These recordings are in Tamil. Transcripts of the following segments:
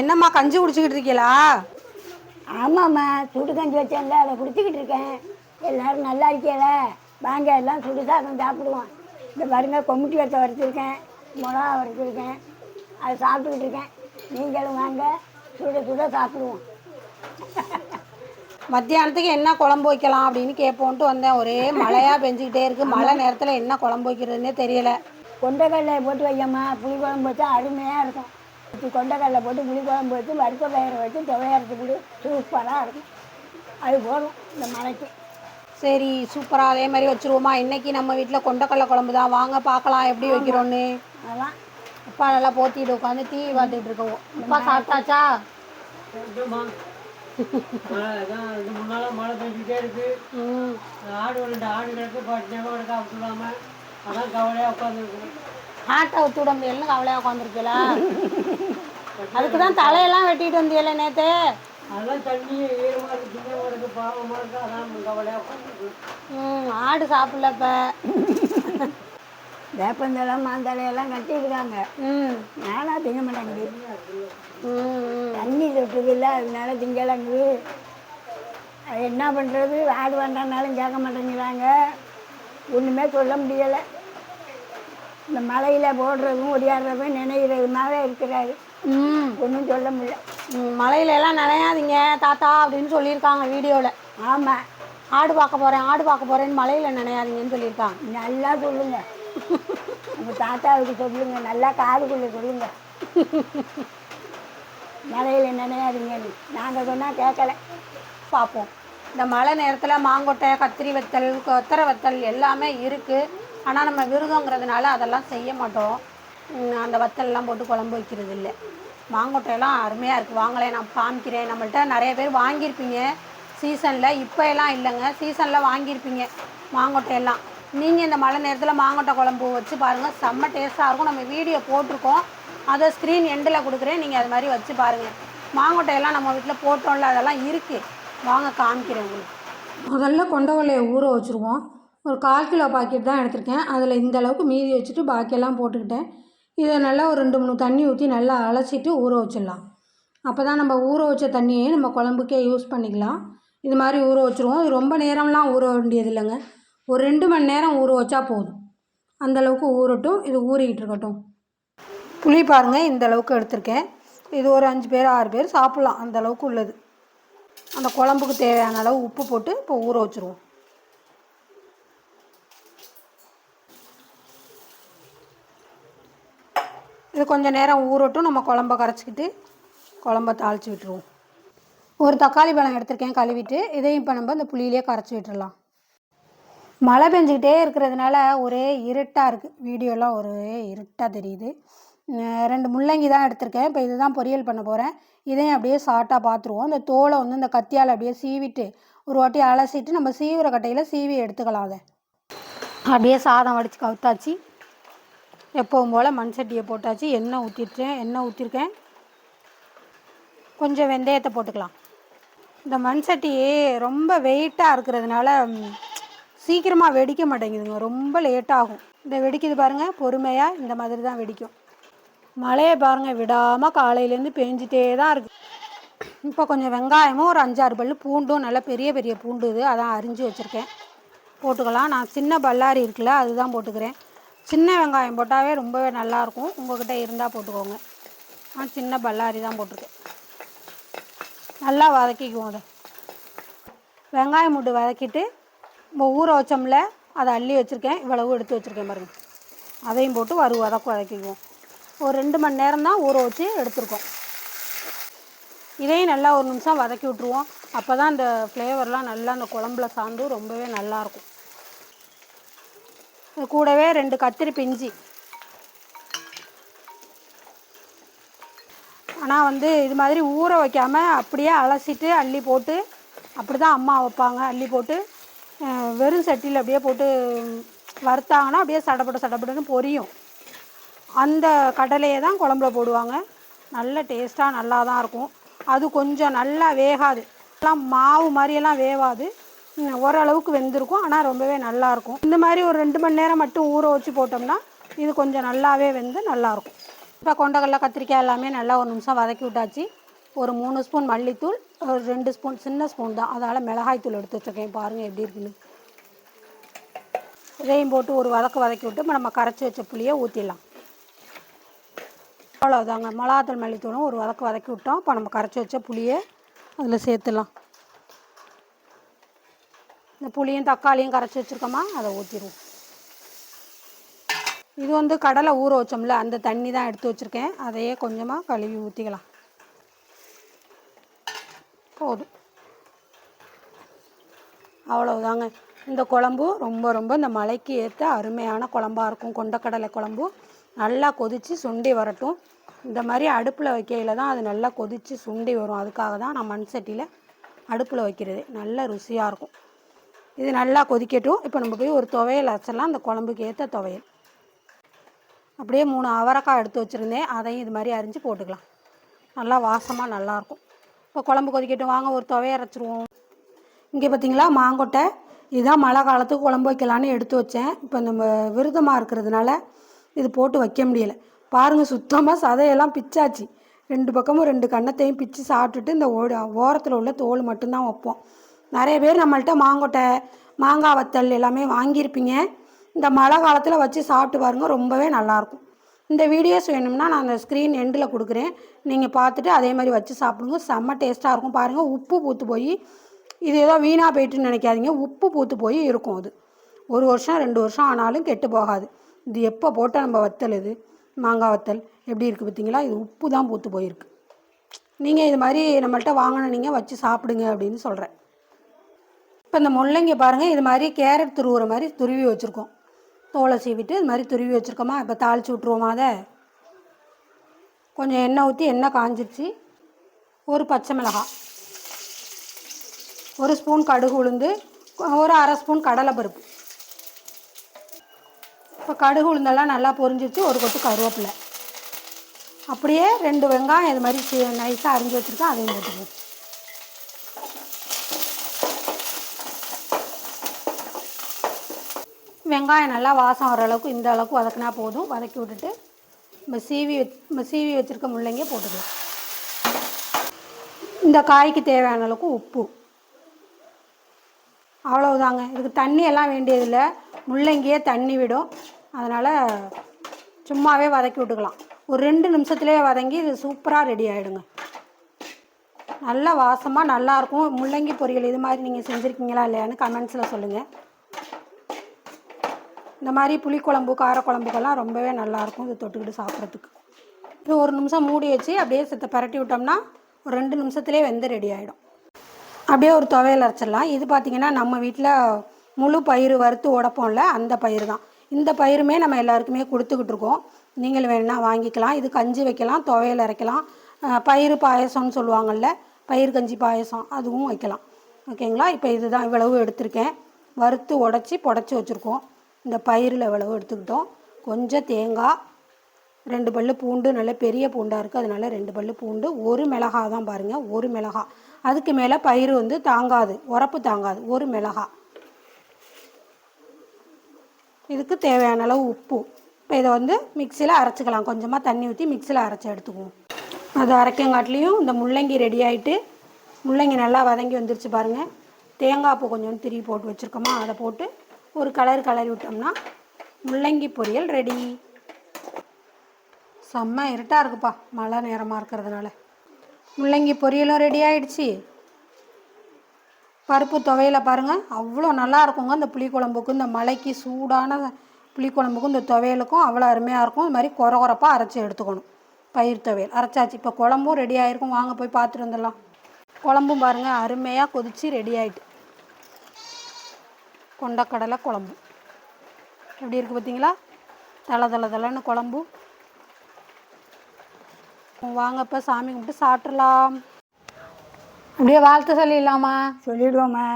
என்னம்மா கஞ்சி குடிச்சிக்கிட்டு இருக்கீங்களா ஆமாம்மா சுடு கஞ்சி வச்சேன்ல அதை குடிச்சிக்கிட்டு இருக்கேன். எல்லாரும் நல்லா இருக்கேல வாங்க எல்லாம் சுடு சாதம் சாப்பிடுவோம். இந்த பாருங்க கொம்முட்டி வச்ச வறுத்துருக்கேன் மிளகா வறுத்துருக்கேன். அதை சாப்பிட்டுக்கிட்டு இருக்கேன். நீங்களும் வாங்க சுட சுட சாப்பிடுவோம். மத்தியானத்துக்கு என்ன குழம்பு வைக்கலாம் அப்படின்னு கேட்போன்ட்டு வந்தேன். ஒரே மழையாக பெஞ்சிக்கிட்டே இருக்கு. மழை நேரத்தில் என்ன குழம்பு வைக்கிறதுனே தெரியல. கொண்டைக்கடலை போட்டு வைக்கம்மா புளி குழம்பு வச்சா அருமையாக இருக்கும். இப்படி கொண்டைக்கடலை போட்டு புளி குழம்பு வச்சு வறுத்த பயிரை வச்சு துவையரத்து கூட சூப்பராக இருக்கும். அது போதும் இந்த மழைக்கு சரி சூப்பராக அதே மாதிரி வச்சுருவோமா. இன்னைக்கு நம்ம வீட்டில் கொண்டக்கடலை குழம்பு தான். வாங்க பார்க்கலாம் எப்படி வைக்கிறோன்னு. அதெல்லாம் அப்பா நல்லா போத்திட்டு உட்காந்து டிவி பார்த்துட்டு இருக்கோம். அப்பா சாப்பிட்டாச்சா? மழை இருக்கு. ஆடு ரெண்டு ஆடு கிடக்கு. பட்டினாம கிடக்கு அப்படிலாம அதான் கவலையாக உட்காந்துருக்கு ஆட்டை ஊற்றி விட முடியலன்னு கவலையாக உட்காந்துருக்கீங்களா அதுக்கு தான் தலையெல்லாம் வெட்டிட்டு வந்தியல நேற்று ம் ஆடு சாப்பிடல இப்போ வேப்பந்தழை மாந்தழையெல்லாம் கட்டியிருக்காங்க ம். நானாக திங்க மாட்டேங்குது. ம் தண்ணி தொட்டுதில்ல அதனால திங்கலங்குது. அது என்ன பண்ணுறது ஆடு வேண்டாம்னாலும் கேட்க மாட்டேங்கிறாங்க. ஒன்றுமே சொல்ல முடியலை. இந்த மலையில் போடுறதும் ஒடியாடுறதும் நினைக்கிறதுனால இருக்கிறாரு. ம். ஒன்றும் சொல்ல முடியல. ம், மழையில எல்லாம் நனையாதீங்க தாத்தா அப்படின்னு சொல்லியிருக்காங்க வீடியோவில் ஆமாம் ஆடு பார்க்க போகிறேன் ஆடு பார்க்க போகிறேன்னு மழையில் நனையாதீங்கன்னு சொல்லியிருக்காங்க. நல்லா சொல்லுங்க. உங்கள் தாத்தாவுக்கு சொல்லுங்க நல்லா காதுக்குள்ளே சொல்லுங்க. மலையில் நினையாதீங்கன்னு. நாங்கள் சொன்னால் கேட்கல பார்ப்போம் இந்த மழை நேரத்தில் மாங்கொட்டை கத்திரி வத்தல் கொத்தரை வத்தல் எல்லாமே இருக்குது ஆனால் நம்ம விரதங்கிறதுனால அதெல்லாம் செய்ய மாட்டோம். அந்த வத்தல்லாம் போட்டு குழம்பு வைக்கிறது இல்லை மாங்கொட்டையெல்லாம் அருமையாக இருக்குது வாங்களே நான் காமிக்கிறேன். நம்மள்ட்ட நிறைய பேர் வாங்கியிருப்பீங்க. சீசனில் இப்போ எல்லாம் இல்லைங்க. சீசனில் வாங்கியிருப்பீங்க மாங்கொட்டையெல்லாம். நீங்கள் இந்த மழை நேரத்தில் மாங்கொட்டை குழம்பு வச்சு பாருங்கள் செம்ம டேஸ்ட்டாக இருக்கும். நம்ம வீடியோ போட்டிருக்கோம். அதை ஸ்க்ரீன் எண்டில் கொடுக்குறேன். நீங்கள் அது மாதிரி வச்சு பாருங்கள் மாங்கொட்டையெல்லாம் நம்ம வீட்டில் போட்டோம்ல அதெல்லாம் இருக்குது வாங்க காமிக்கிறேன் உங்களுக்கு. முதல்ல கொண்டவலையை ஊற வச்சுருவோம். ஒரு கால் கிலோ பாக்கெட் தான் எடுத்திருக்கேன். அதில் இந்த அளவுக்கு மீதி வச்சுட்டு பாக்கியெல்லாம் போட்டுக்கிட்டேன். இதை நல்லா ஒரு ரெண்டு மூணு தண்ணி ஊற்றி நல்லா அலசிட்டு ஊற வச்சிடலாம். அப்போ தான் நம்ம ஊற வச்ச தண்ணியே நம்ம குழம்புக்கே யூஸ் பண்ணிக்கலாம். இது மாதிரி ஊற வச்சுருவோம். இது ரொம்ப நேரம்லாம் ஊற வேண்டியது இல்லைங்க. ஒரு ரெண்டு மணி நேரம் ஊற வச்சா போதும். அந்தளவுக்கு ஊறட்டும். இது ஊறிக்கிட்டு இருக்கட்டும். புளி பாருங்கள் இந்த அளவுக்கு எடுத்திருக்கேன். இது ஒரு அஞ்சு பேர் ஆறு பேர் சாப்பிட்லாம். அந்த அளவுக்கு உள்ளது. அந்த குழம்புக்கு தேவையான அளவு உப்பு போட்டு இப்போ ஊற வச்சுருவோம். இது கொஞ்சம் நேரம் ஊறட்டும். நம்ம குழம்ப கரைச்சிக்கிட்டு குழம்ப தாளித்து விட்டுருவோம். ஒரு தக்காளி பழம் எடுத்திருக்கேன் கழுவிட்டு. இதையும் இப்போ நம்ம இந்த புளியிலே கரைச்சி விட்டுடலாம் மழை பெஞ்சிக்கிட்டே இருக்கிறதுனால ஒரே இருட்டாக இருக்குது வீடியோலாம் ஒரே இருட்டாக தெரியுது. ரெண்டு முள்ளங்கி தான் எடுத்திருக்கேன். இப்போ இதுதான் பொரியல் பண்ண போகிறேன் இதையும் அப்படியே சாட்டாக பார்த்துருவோம் இந்த தோலை வந்து இந்த கத்தியால் அப்படியே சீவிட்டு ஒரு வாட்டி அலசிட்டு நம்ம சீவுற கட்டையில் சீவி எடுத்துக்கலாம் அதை. அப்படியே சாதம் வடித்து கவுத்தாச்சு. எப்போவும் போல் மண் சட்டியை போட்டாச்சு எண்ணெய் ஊற்றிட்டேன் எண்ணெய் ஊற்றிருக்கேன் கொஞ்சம் வெந்தயத்தை போட்டுக்கலாம். இந்த மண் சட்டி ரொம்ப வெயிட்டாக இருக்கிறதுனால சீக்கிரமாக வெடிக்க மாட்டேங்குதுங்க. ரொம்ப லேட்டாகும் இந்த வெடிக்குது பாருங்கள் பொறுமையாக இந்த மாதிரி தான் வெடிக்கும். மழையை பாருங்கள் விடாமல் காலையிலேருந்து பேஞ்சிட்டே தான் இருக்குது இப்போ கொஞ்சம் வெங்காயமும் ஒரு அஞ்சாறு பல்லு பூண்டும் நல்லா பெரிய பெரிய பூண்டு இது அதான் அரிஞ்சு வச்சுருக்கேன். போட்டுக்கலாம். நான் சின்ன பல்லாரி இருக்குல்ல அதுதான் போட்டுக்கிறேன். சின்ன வெங்காயம் போட்டாவே ரொம்பவே நல்லாயிருக்கும். உங்கள்கிட்ட இருந்தால் போட்டுக்கோங்க. நான் சின்ன பல்லாரி தான் போட்டிருக்கேன். நல்லா வதக்கிக்குவோம் அதை. வெங்காயம் மூட்டு வதக்கிட்டு நம்ம ஊற வச்சோம்ல அதை அள்ளி வச்சுருக்கேன். இவ்வளவு எடுத்து வச்சுருக்கேன் பாருங்கள் அதையும் போட்டு வறு வதக்கு வதக்கிக்குவோம். ஒரு ரெண்டு மணி நேரம் தான் ஊற வச்சு எடுத்துருக்கோம். இதையும் நல்லா ஒரு நிமிஷம் வதக்கி விட்ருவோம் அப்போ தான் இந்த ஃப்ளேவர்லாம் நல்லா அந்த குழம்புல சாந்து ரொம்பவே நல்லாயிருக்கும். இது கூடவே ரெண்டு கத்திரி பிஞ்சி. ஆனால் வந்து இது மாதிரி ஊற வைக்காமல் அப்படியே அலசிட்டு அள்ளி போட்டு அப்படி தான் அம்மா வைப்பாங்க. அள்ளி போட்டு வெறும் சட்டியில் அப்படியே போட்டு வறுத்தாங்கன்னா அப்படியே சடப்பட சடப்படன்னு பொரியும். அந்த கடலையை தான் குழம்புல போடுவாங்க. நல்ல டேஸ்ட்டாக நல்லா தான் இருக்கும். அது கொஞ்சம் நல்லா வேகாது. எல்லாம் மாவு மாதிரியெல்லாம் வேவாது. ஓரளவுக்கு வெந்திருக்கும். ஆனால் ரொம்பவே நல்லாயிருக்கும் இந்த மாதிரி ஒரு ரெண்டு மணி நேரம் மட்டும் ஊற வச்சு போட்டோம்னா இது கொஞ்சம் நல்லாவே வெந்து நல்லாயிருக்கும் இப்போ கொண்டக்கடலை கத்திரிக்காய் எல்லாமே நல்லா ஒரு நிமிஷம் வதக்கி விட்டாச்சு. ஒரு மூணு ஸ்பூன் மல்லித்தூள் ஒரு ரெண்டு ஸ்பூன் சின்ன ஸ்பூன் தான். அதனால் மிளகாய் தூள் எடுத்து வச்சுருக்கேன். பாருங்கள் எப்படி இருக்குன்னு. இதையும் போட்டு ஒரு வதக்கு வதக்கி விட்டு இப்போ நம்ம கரைச்சி வச்ச புளியை ஊற்றிடலாம் அவ்வளோதாங்க மிளகாத்தூள் மல்லித்தூளும் ஒரு வதக்கு வதக்கி விட்டோம். இப்போ நம்ம கரைச்சி வச்ச புளியை அதில் சேர்த்துலாம் இந்த புளியும் தக்காளியும் கரைச்சி வச்சுருக்கோமா அதை ஊற்றிடுவோம் இது வந்து கடலை ஊற வச்சோம்ல அந்த தண்ணி தான் எடுத்து வச்சுருக்கேன். அதையே கொஞ்சமாக கழுவி ஊற்றிக்கலாம் போதும். அவ்வளவுதாங்க. இந்த குழம்பு ரொம்ப ரொம்ப இந்த மலைக்கு ஏற்ற அருமையான குழம்பாக இருக்கும். கொண்டக்கடலை குழம்பு நல்லா கொதித்து சுண்டி வரட்டும். இந்த மாதிரி அடுப்பில் வைக்கையில் தான் அது நல்லா கொதித்து சுண்டி வரும். அதுக்காக தான் நான் மண் சட்டியில் அடுப்பில் வைக்கிறது. நல்ல ருசியாக இருக்கும். இது நல்லா கொதிக்கட்டும். இப்போ நம்ம போய் ஒரு துவையல் அரைச்சிடலாம். அந்த குழம்புக்கு ஏற்ற துவையல். அப்படியே மூணு அவரக்காய் எடுத்து வச்சுருந்தேன். அதையும் இது மாதிரி அரிஞ்சு போட்டுக்கலாம். நல்லா வாசமாக நல்லாயிருக்கும். இப்போ குழம்பு கொதிக்கட்டும். வாங்க ஒரு துவையை அரைச்சிருவோம். இங்கே பார்த்தீங்களா மாங்கொட்டை. இதுதான் மழை காலத்துக்கு குழம்பு வைக்கலான்னு எடுத்து வச்சேன். இப்போ நம்ம விரதமாக இருக்கிறதுனால இது போட்டு வைக்க முடியலை. பாருங்கள் சுத்தமாக சதையெல்லாம் பிச்சாச்சு. ரெண்டு பக்கமும் ரெண்டு கன்னத்தையும் பிச்சு சாப்பிட்டுட்டு இந்த ஓட ஓரத்தில் உள்ள தோல் மட்டும்தான் வைப்போம். நிறைய பேர் நம்மள்ட்ட மாங்கொட்டை மாங்காய் வத்தல் எல்லாமே வாங்கியிருப்பீங்க. இந்த மழை காலத்தில் வச்சு சாப்பிட்டு பாருங்கள் ரொம்பவே நல்லாயிருக்கும். இந்த வீடியோஸ் வேணும்னா நான் அந்த ஸ்க்ரீன் எண்டில் கொடுக்குறேன். நீங்கள் பார்த்துட்டு அதே மாதிரி வச்சு சாப்பிடுங்க. செம்ம டேஸ்ட்டாக இருக்கும். பாருங்கள் உப்பு பூத்து போய் இது ஏதோ வீணாக போயிட்டுன்னு நினைக்காதீங்க. உப்பு பூத்து போய் இருக்கும் அது. ஒரு வருஷம் ரெண்டு வருஷம் ஆனாலும் கெட்டு போகாது. இது எப்போ போட்டால் நம்ம வத்தல் இது? மாங்காய் வத்தல் எப்படி இருக்குது பார்த்தீங்களா? இது உப்பு தான் பூத்து போயிருக்கு. நீங்கள் இது மாதிரி நம்மள்கிட்ட வாங்கினீங்க வச்சு சாப்பிடுங்க அப்படின்னு சொல்கிறேன் இப்போ இந்த முள்ளங்கி பாருங்கள் இது மாதிரி கேரட் துருவுற மாதிரி துருவி வச்சுருக்கோம். தோலை சீவிட்டு இது மாதிரி துருவி வச்சுருக்கோமா? இப்போ தாளித்து விட்ருவோமா அதை? கொஞ்சம் எண்ணெய் ஊற்றி எண்ணெய் காஞ்சிருச்சு. ஒரு பச்சை மிளகாய். ஒரு ஸ்பூன் கடுகு உளுந்து ஒரு அரை ஸ்பூன் கடலைப்பருப்பு. இப்போ கடுகு உளுந்தெல்லாம் நல்லா பொரிஞ்சிருச்சு ஒரு கொத்து கருவேப்பிலை. அப்படியே ரெண்டு வெங்காயம் இது மாதிரி நைஸாக அரிஞ்சு வச்சுருக்கேன் அதையும் போட்டுக்குவோம் வெங்காயம் நல்லா வாசம் வர அளவுக்கு இந்த அளவுக்கு வதக்கினா போதும். வதக்கி விட்டுட்டு நம்ம சீவி வச்சு நம்ம சீவி வச்சுருக்க முள்ளங்கியை போட்டுக்கலாம். இந்த காய்க்கு தேவையான அளவுக்கு உப்பு. அவ்வளவுதாங்க. இதுக்கு தண்ணி எல்லாம் வேண்டியதில்லை. முள்ளங்கியே தண்ணி விடும். அதனால் சும்மாவே வதக்கி விட்டுக்கலாம். ஒரு ரெண்டு நிமிஷத்துலேயே வதங்கி இது சூப்பராக ரெடி ஆகிடுங்க நல்ல வாசமாக நல்லாயிருக்கும் முள்ளங்கி பொரியல் இது மாதிரி நீங்கள் செஞ்சுருக்கீங்களா இல்லையான்னு கமெண்ட்ஸில் சொல்லுங்கள் இந்த மாதிரி புளிக்குழம்பு காரக்குழம்புக்கெல்லாம் ரொம்பவே நல்லாயிருக்கும் இது தொட்டுக்கிட்டு சாப்பிட்றதுக்கு. இது ஒரு நிமிஷம் மூடி வச்சு அப்படியே சித்த பரட்டி விட்டோம்னா ஒரு ரெண்டு நிமிஷத்துலேயே வெந்து ரெடி ஆகிடும் அப்படியே ஒரு துவையல் அரைச்சிடலாம். இது பார்த்திங்கன்னா நம்ம வீட்டில் முழு பயிர் வறுத்து உடப்போம்ல அந்த பயிர் தான். இந்த பயிருமே நம்ம எல்லாருக்குமே கொடுத்துக்கிட்டு இருக்கோம். நீங்கள் வேணும்னா வாங்கிக்கலாம். இது கஞ்சி வைக்கலாம் துவையல் அரைக்கலாம். பயிர் பயிறு பாயசம்னு சொல்லுவாங்கள்ல பயிர் கஞ்சி பாயசம் அதுவும் வைக்கலாம். ஓகேங்களா? இப்போ இதுதான் இவ்வளவு எடுத்திருக்கேன். வறுத்து உடச்சி புடச்சி வச்சுருக்கோம். இந்த பயிரில் இவ்வளவு எடுத்துக்கிட்டோம். கொஞ்சம் தேங்காய் ரெண்டு பல்லு பூண்டு நல்ல பெரிய பூண்டாக இருக்குது அதனால ரெண்டு பல் பூண்டு ஒரு மிளகா தான் பாருங்கள் ஒரு மிளகா அதுக்கு மேலே பயிர் வந்து தாங்காது உரப்பு தாங்காது ஒரு மிளகா இதுக்கு தேவையான அளவு உப்பு. இப்போ இதை வந்து மிக்சியில் அரைச்சிக்கலாம். கொஞ்சமாக தண்ணி ஊற்றி மிக்சியில் அரைச்சி எடுத்துக்குவோம். அது அரைக்கங்காட்டிலையும் இந்த முள்ளங்கி ரெடி ஆகிட்டு முள்ளங்கி நல்லா வதங்கி வந்துருச்சு பாருங்கள் தேங்காய் பூ கொஞ்சம் திருவி போட்டு வச்சுருக்கோமா அதை போட்டு ஒரு கலர் கலரி விட்டோம்னா முள்ளங்கி பொரியல் ரெடி. செம்ம இருட்டாக இருக்குப்பா. மழை நேரமாக இருக்கிறதுனால. முள்ளங்கி பொரியலும் ரெடி ஆயிடுச்சு. பருப்பு துவையில் பாருங்கள் அவ்வளோ நல்லா இருக்குங்க இந்த புளிக்குழம்புக்கும் இந்த மலைக்கு சூடான புளிக்குழம்புக்கும் இந்த துவையலுக்கும் அவ்வளோ அருமையாக இருக்கும். இது மாதிரி குறை குறைப்பாக அரைச்சி எடுத்துக்கணும். பயிர் துவையல். அரைச்சாச்சு. இப்போ குழம்பும் ரெடி ஆகிருக்கும் வாங்க போய் பார்த்துட்டு வந்துடலாம். குழம்பும் பாருங்கள் அருமையாக கொதிச்சு ரெடி ஆகிட்டு கொண்டக்கடலை குழம்பு. எப்படி இருக்குது பார்த்தீங்களா? தலை தலை தலைன்னு குழம்பு. வாங்க இப்போ சாமி கும்பிட்டு சாப்பிட்றலாம் அப்படியே வாழ்த்து சொல்லிடலாமா? சொல்லிடுவோம்மா.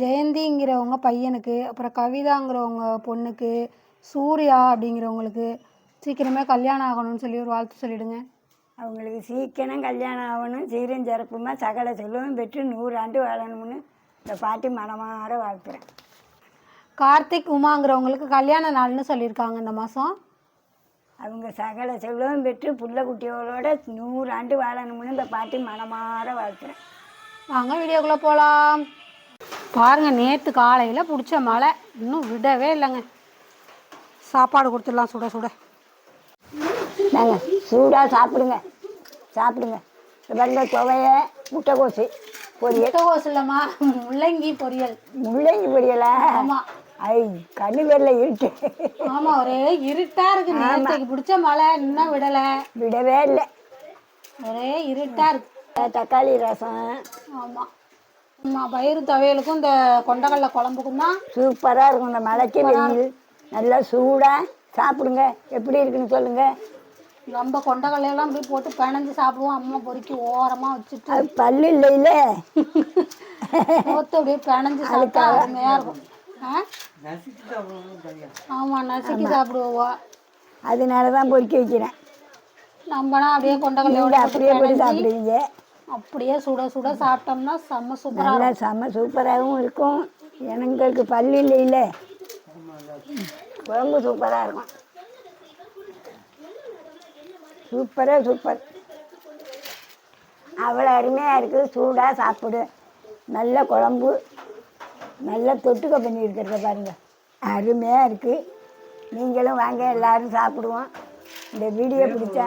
ஜெயந்திங்கிறவங்க பையனுக்கு அப்புறம் கவிதாங்கிறவங்க பொண்ணுக்கு சூர்யா அப்படிங்கிறவங்களுக்கு சீக்கிரமே கல்யாணம் ஆகணும்னு சொல்லி ஒரு வாழ்த்து சொல்லிடுங்க. அவங்களுக்கு சீக்கிரம் கல்யாணம் ஆகணும். சீரும் சிறப்புமா சகல செல்வமும் பெற்று நூறு ஆண்டு வாழணும்னு இந்த பாட்டி மனமாற வாழ்த்துறேன். கார்த்திக் உமாங்கிறவங்களுக்கு கல்யாண நாள்னு சொல்லியிருக்காங்க இந்த மாதம் அவங்க சகல செல்வம் பெற்று புள்ள குட்டிகளோட நூறு ஆண்டு வாழணும்னு இந்த பாட்டி மனமாற வாழ்த்துறேன். வாங்க வீடியோக்குள்ளே போகலாம் பாருங்க நேற்று காலையில் பிடிச்ச மழை. இன்னும் விடவே இல்லைங்க. சாப்பாடு கொடுத்துடலாம் சுட சுட. நாங்கள் சூடாக சாப்பிடுங்க. சாப்பிடுங்க. பாருங்க துவைய முட்டைக்கோசு. பொரியல் முட்டைகோஸ் இல்லைம்மா முள்ளங்கி பொரியல். முள்ளங்கி பொரியலா? ஆமாம் ஐ கண்ணு பேரில் இருட்டு. ஆமாம் ஒரே இருட்டா இருக்கு நேற்றுக்கு பிடிச்ச மழை இன்னும் விடலை. விடவே இல்லை. ஒரே இருட்டா இருக்கு. தக்காளி ரசம். ஆமாம் ஆமாம் பயிறு துவையலுக்கும் இந்த கொண்டக்கடலை குழம்புக்கும் தான் சூப்பராக இருக்கும் இந்த மலைக்கு வெயில். நல்லா சூடாக சாப்பிடுங்க. எப்படி இருக்குன்னு சொல்லுங்கள் நம்ம கொண்டக்கடலையெல்லாம் அப்படியே போட்டு பிணைஞ்சு சாப்பிடுவோம். அம்மா பொறுக்கி ஓரமாக வச்சுட்டு அது பல்லு இல்லைல்ல போத்து அப்படியே பிணைஞ்சு சாப்பிட்டா அருமையாக இருக்கும். ஆ? ஆமாம் நசுக்கி சாப்பிடுவோம். அதனால தான் பொறுக்கி வைக்கிறேன். நம்மனா அப்படியே கொண்டக்கடலையோட அப்படியே போட்டு சாப்பிடுவீங்க. அப்படியே சுட சுட சாப்பிட்டோம்னா செம்ம சூப்பராக நல்லா செம்ம சூப்பராகவும் இருக்கும். எங்களுக்கு பல்லு இல்லைல்ல குழம்பு சூப்பராக இருக்கும். சூப்பராக சூப்பர். அவ்வளோ அருமையாக இருக்குது சூடாக சாப்பிடு. நல்ல குழம்பு. நல்ல தொட்டுக்க பண்ணியிருக்கிறத பாருங்கள் அருமையாக இருக்குது நீங்களும் வாங்க எல்லோரும் சாப்பிடுவோம். இந்த வீடியோ பிடிச்சா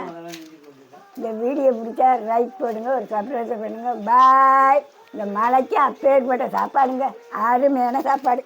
இந்த வீடியோ பிடிச்சா லைக் போடுங்க ஒரு சப்ஸ்கிரைப் பண்ணுங்கள் பாய் இந்த மலைக்கு அப்பேற்பட்ட சாப்பாடுங்க. அருமையான சாப்பாடு.